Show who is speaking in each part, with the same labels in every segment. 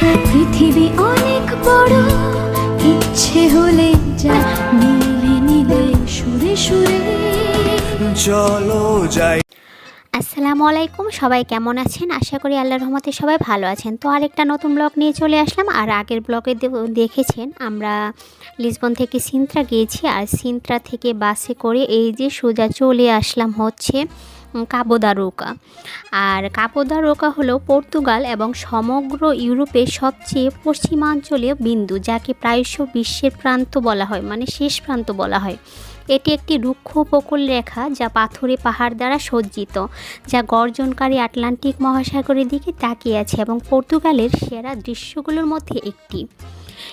Speaker 1: পৃথিবী অনেক বড় ইচ্ছে হলে যা নীলে নীলে সুরে সুরে।
Speaker 2: চলো যাই।
Speaker 3: আসসালামু আলাইকুম সবাই কেমন আছেন? আশা করি আল্লাহর রহমতে সবাই ভালো আছেন। তো আরেকটা নতুন ব্লগ নিয়ে চলে আসলাম আর আগের ব্লগে দেখেছেন আমরা লিসবন থেকে সিন্ত্রা গিয়েছি আর সিন্ত্রা থেকে বাসে করে এই যে সোজা চলে আসলাম হচ্ছে কাবোদারোকা আর কাবোদারোকা হলো পর্তুগাল এবং সমগ্র ইউরোপের সবচেয়ে পশ্চিমাঞ্চলীয় বিন্দু, যাকে প্রায়শ বিশ্বের প্রান্ত বলা হয় মানে শেষ প্রান্ত বলা হয়। এটি একটি রুক্ষ উপকূল রেখা যা পাথুরে পাহাড় দ্বারা সজ্জিত, যা গর্জনকারী আটলান্টিক মহাসাগরের দিকে তাকিয়ে আছে এবং পর্তুগালের সেরা দৃশ্যগুলোর মধ্যে একটি।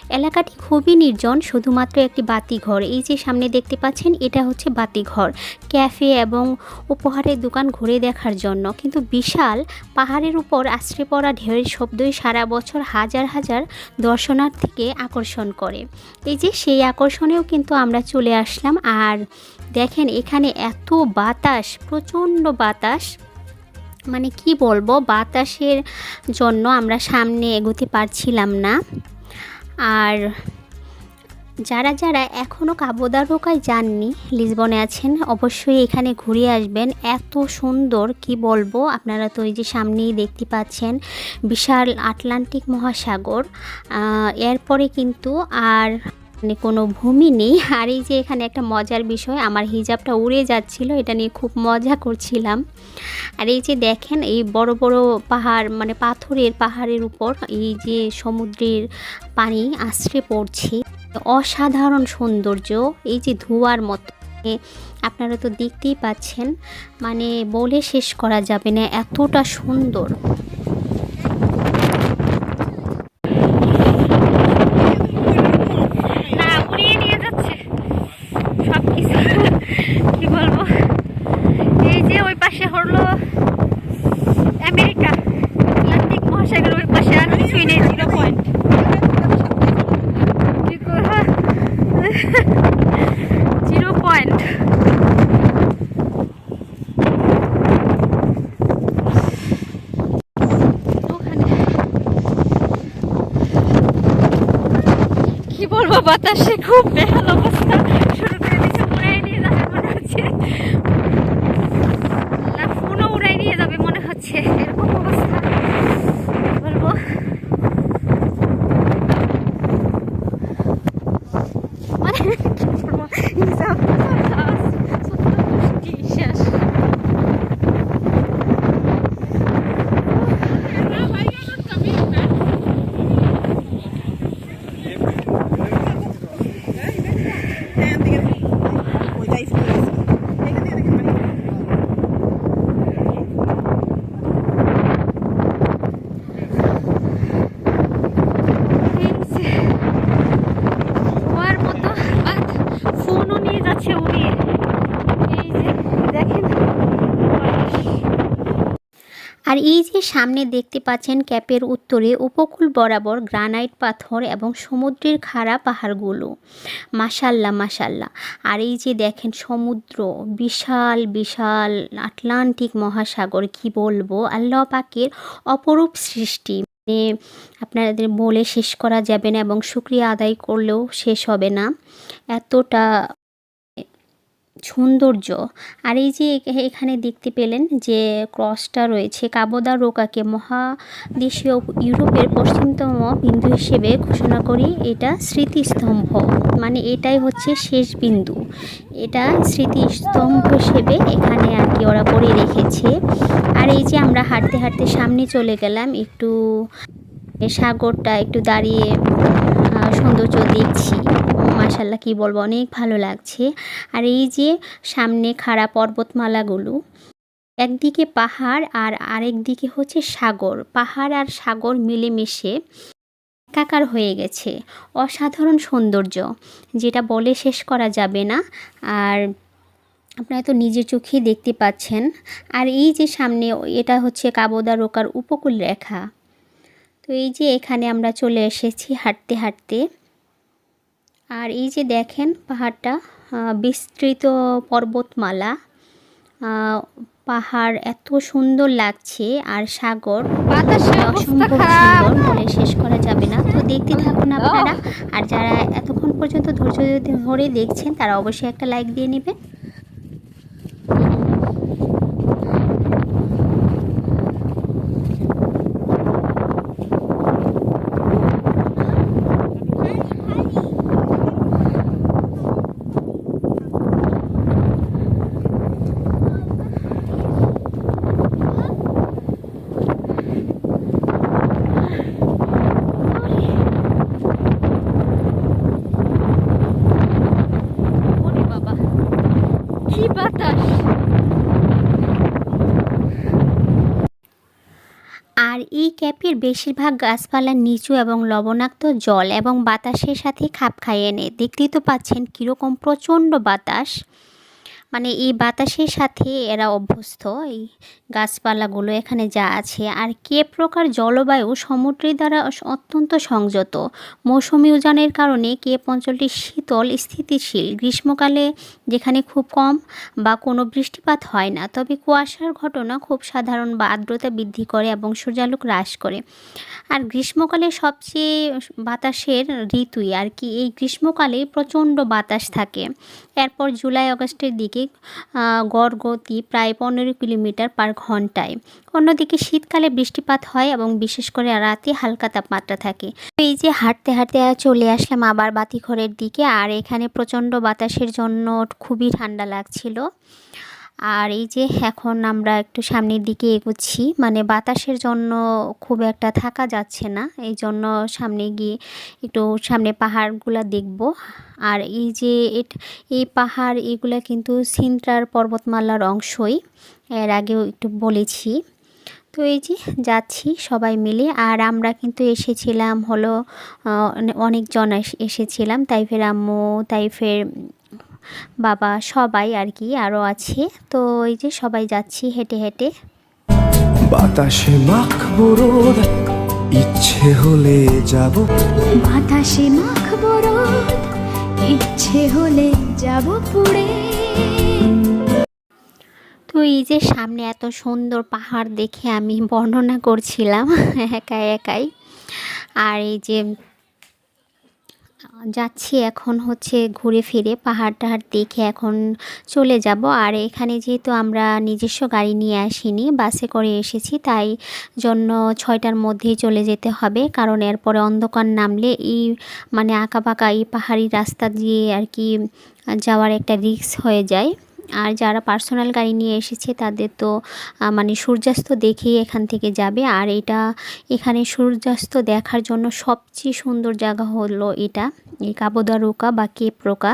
Speaker 3: এলাকাটি খুবই নির্জন, শুধুমাত্র একটি বাতিঘর। এই যে সামনে দেখতে পাচ্ছেন, এটা হচ্ছে বাতিঘর। ক্যাফে এবং উপহারের দোকান ঘুরে দেখার জন্য। কিন্তু বিশাল পাহাড়ের উপর আশ্রে পড়া ঢেউয়ের শব্দই সারা বছর হাজার হাজার দর্শনার্থীকে আকর্ষণ করে। এই যে সেই আকর্ষণেও কিন্তু আমরা চলে আসলাম। আর দেখেন, এখানে এত বাতাস, প্রচণ্ড বাতাস। মানে কি বলব, বাতাসের জন্য আমরা সামনে এগোতে পারছিলাম না। আর যারা যারা এখনও কাবোদারোকায় যাননি, লিসবনে আছেন, অবশ্যই এখানে ঘুরে আসবেন। এত সুন্দর, কি বলব? আপনারা তো এই যে সামনেই দেখতে পাচ্ছেন, বিশাল আটলান্টিক মহাসাগর। এরপরে কিন্তু আর কোনো ভূমি নেই। আর এই যে এখানে একটা মজার বিষয়, আমার হিজাবটা উড়ে যাচ্ছিল, এটা নিয়ে খুব মজা করছিলাম। আর এই যে দেখেন, এই বড় বড় পাহাড় মানে পাথরের পাহাড়ের উপর এই যে সমুদ্রের পানি আশ্রে পড়ছে। অসাধারণ সৌন্দর্য, এই যে ধোয়ার মতো। আপনারা তো দেখতেই পাচ্ছেন মানে বলে শেষ করা যাবে না, এতটা সুন্দর
Speaker 4: না উড়িয়ে নিয়ে যাচ্ছে সব কিছু কি বলব এই যে ওই পাশে হলো আমেরিকা আটলান্টিক মহাসাগর ওই পাশে আর কিছুই নেই জিরো পয়েন্ট জিরো পয়েন্ট ওখানে কি বলব বাতাসে খুব বেহাল অবস্থা শুরু করে দিচ্ছে উড়াই নিয়ে যাবে মনে হচ্ছে না ফোনও উড়াই নিয়ে যাবে মনে হচ্ছে এরকম অবস্থা কি বলব মানে কি বলব হিসাব বাতাস, সত্যি শেষ হিংসে ধোয়ার মতো আর ফোনও নিয়ে যাচ্ছে উড়িয়ে এই যে দেখেন
Speaker 3: আর এই যে সামনে দেখতে পাচ্ছেন ক্যাপের উত্তরে উপকূল বরাবর গ্রানাইট পাথর এবং সমুদ্রের খাড়া পাহাড়গুলো। মাসাল্লাহ মাসাল্লাহ আর এই যে দেখেন সমুদ্র, বিশাল বিশাল আটলান্টিক মহাসাগর, কি বলব? আল্লাহ পাকের অপরূপ সৃষ্টি। মানে আপনাদের বলে শেষ করা যাবে না এবং শুক্রিয়া আদায় করলেও শেষ হবে না। এতটা সৌন্দর্য। আর এই যে এখ- এখানে দেখতে পেলেন যে ক্রসটা রয়েছে কাবোদা রোকাকে মহাদেশীয় ইউরোপের পশ্চিমতম বিন্দু হিসেবে ঘোষণা করি, এটা স্মৃতিস্তম্ভ। মানে এটাই হচ্ছে শেষ বিন্দু। এটা স্মৃতিস্তম্ভ হিসেবে এখানে আর কি ওরা করে রেখেছে। আর এই যে আমরা হাঁটতে হাঁটতে সামনে চলে গেলাম, একটু সাগরটা একটু দাঁড়িয়ে সৌন্দর্য দেখছি। মাশাল্লাহ কি বলব, অনেক ভালো লাগছে। আর এই যে সামনে খাড়া পর্বতমালাগুলো, একদিকে পাহাড় আর আরেক দিকে হচ্ছে সাগর। পাহাড় আর সাগর মিলেমিশে একাকার হয়ে গেছে। অসাধারণ সৌন্দর্য, যেটা বলে শেষ করা যাবে না। আর আপনারা তো নিজের চোখেই দেখতে পাচ্ছেন। আর এই যে সামনে এটা হচ্ছে কাবোদা রোকার উপকূল রেখা তো এই যে এখানে আমরা চলে এসেছি হাঁটতে হাঁটতে। আর এই যে দেখেন পাহাড়টা বিস্তৃত পর্বতমালা আহ, পাহাড় এত সুন্দর লাগছে আর সাগর। অসম্ভব
Speaker 4: যাবে
Speaker 3: সুন্দর বলে শেষ করা দেখতে থাকুন আপনারা। আর যারা এতক্ষণ পর্যন্ত ধৈর্য ধরে দেখছেন তারা অবশ্যই একটা লাইক দিয়ে নেবেন
Speaker 4: ওরে বাবা কি বাতাস
Speaker 3: আর এই ক্যাপের বেশিরভাগ গাছপালা নিচু এবং লবণাক্ত জল এবং বাতাসের সাথে খাপ খাইয়ে নেয়। দেখতেই তো পাচ্ছেন কীরকম প্রচণ্ড বাতাস। মানে এই বাতাসের সাথে এরা অভ্যস্ত, এই গাছপালাগুলো এখানে যা আছে। আর কে প্রকার জলবায়ু সমুদ্রের দ্বারা অত্যন্ত সংযত। মৌসুমি উজানের কারণে কেপ অঞ্চলটি শীতল, স্থিতিশীল। গ্রীষ্মকালে যেখানে খুব কম বা কোনো বৃষ্টিপাত হয় না, তবে কুয়াশার ঘটনা খুব সাধারণ বা আর্দ্রতা বৃদ্ধি করে এবং সূর্যালোক হ্রাস করে। আর গ্রীষ্মকালে সবচেয়ে বাতাসের ঋতুই, আর কি। এই গ্রীষ্মকালে প্রচণ্ড বাতাস থাকে। এরপর জুলাই আগস্টের দিকে গড় গতি প্রায় পনেরো কিলোমিটার পার ঘন্টায়। অন্যদিকে শীতকালে বৃষ্টিপাত হয় এবং বিশেষ করে রাতে হালকা তাপমাত্রা থাকে। এই যে হাঁটতে হাঁটতে চলে আসলাম আবার বাতিঘরের দিকে, আর এখানে প্রচণ্ড বাতাসের জন্য খুবই ঠান্ডা লাগছিল। আর এই যে এখন আমরা একটু সামনের দিকে এগোচ্ছি মানে বাতাসের জন্য খুব একটা থাকা যাচ্ছে না, এই জন্য সামনে গিয়ে একটু সামনে পাহাড়গুলো দেখব। আর এই যে এই পাহাড় এগুলা কিন্তু সিন্ট্রার পর্বতমালার অংশই, এর আগেও একটু বলেছি। তো এই যে যাচ্ছি সবাই মিলে, আর আমরা কিন্তু এসেছিলাম হলো অনেকজন এস- এসেছিলাম, তাইফের আম্মু, তাইফের বাবা সবাই আর কি আরও আছে। তো এই যে সবাই যাচ্ছি হেঁটে হেঁটে।
Speaker 2: বাতাসে মাখবো রোদ ইচ্ছে হলে যাব।
Speaker 1: বাতাসে মাখবো রোদ ইচ্ছে হলে যাব পুড়ে।
Speaker 3: তো এই যে সামনে এত সুন্দর পাহাড় দেখে আমি বর্ণনা করছিলাম একাই একাই। আর এই যে যাচ্ছি এখন হচ্ছে ঘুরে ফিরে পাহাড় টাহাড় দেখে এখন চলে যাব। আর এখানে যেহেতু আমরা নিজস্ব গাড়ি নিয়ে আসিনি, বাসে করে এসেছি, তাই জন্য ছয়টার মধ্যেই চলে যেতে হবে। কারণ এরপরে অন্ধকার নামলে এই মানে আঁকা বাঁকা এই পাহাড়ি রাস্তা দিয়ে আর কি যাওয়ার একটা রিক্স হয়ে যায়। আর যারা পার্সোনাল গাড়ি নিয়ে এসেছে তাদের তো মানে সূর্যাস্ত দেখেই এখান থেকে যাবে। আর এটা এখানে সূর্যাস্ত দেখার জন্য সবচেয়ে সুন্দর জায়গা হলো এটা, এই কাবোদা রোকা বা কেপ রোকা।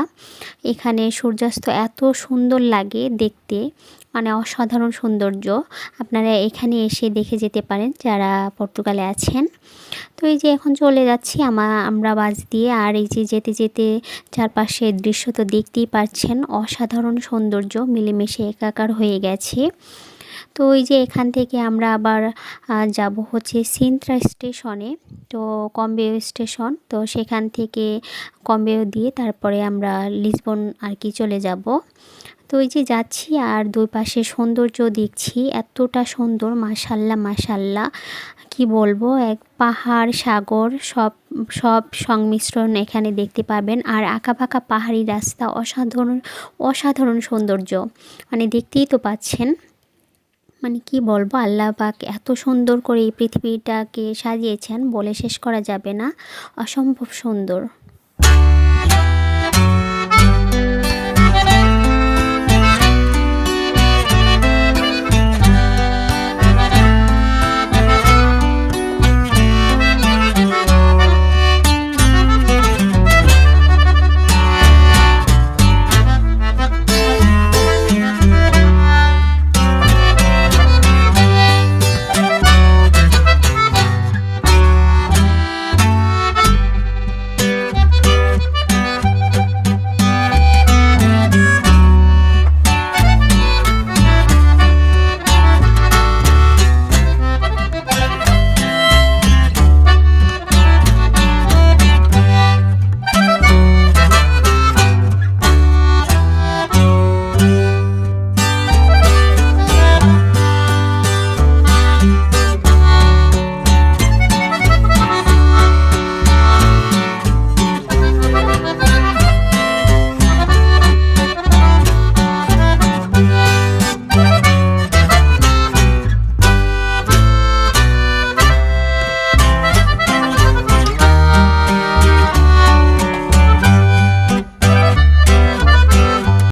Speaker 3: এখানে সূর্যাস্ত এত সুন্দর লাগে দেখতে মানে অসাধারণ সৌন্দর্য। আপনারা এখানে এসে দেখে যেতে পারেন যারা পর্তুগালে আছেন। তো এই যে এখন চলে যাচ্ছি আমা, আমরা বাস দিয়ে। আর এই যে যেতে যেতে চারপাশের দৃশ্য তো দেখতেই পাচ্ছেন, অসাধারণ সৌন্দর্য। মিলেমিশে একাকার হয়ে গেছে। তো ওই যে এখান থেকে আমরা আবার যাব হচ্ছে সিন্ত্রা স্টেশনে। তো কম্বেও স্টেশন, তো সেখান থেকে কম্বেও দিয়ে তারপরে আমরা লিসবন আর কি চলে যাব। তো ওই যে যাচ্ছি আর দুই পাশে সৌন্দর্য দেখছি, এতটা সুন্দর, মাশাল্লাহ মাশাল্লাহ। কি বলব, এক পাহাড়, সাগর, সব সব সংমিশ্রণ এখানে দেখতে পাবেন আর আঁকা পাকা পাহাড়ি রাস্তা, অসাধারণ অসাধারণ সৌন্দর্য। মানে দেখতেই তো পাচ্ছেন। মানে কি বলব, আল্লাহ পাক এত সুন্দর করে এই পৃথিবীটাকে সাজিয়েছেন বলে শেষ করা যাবে না। অসম্ভব সুন্দর।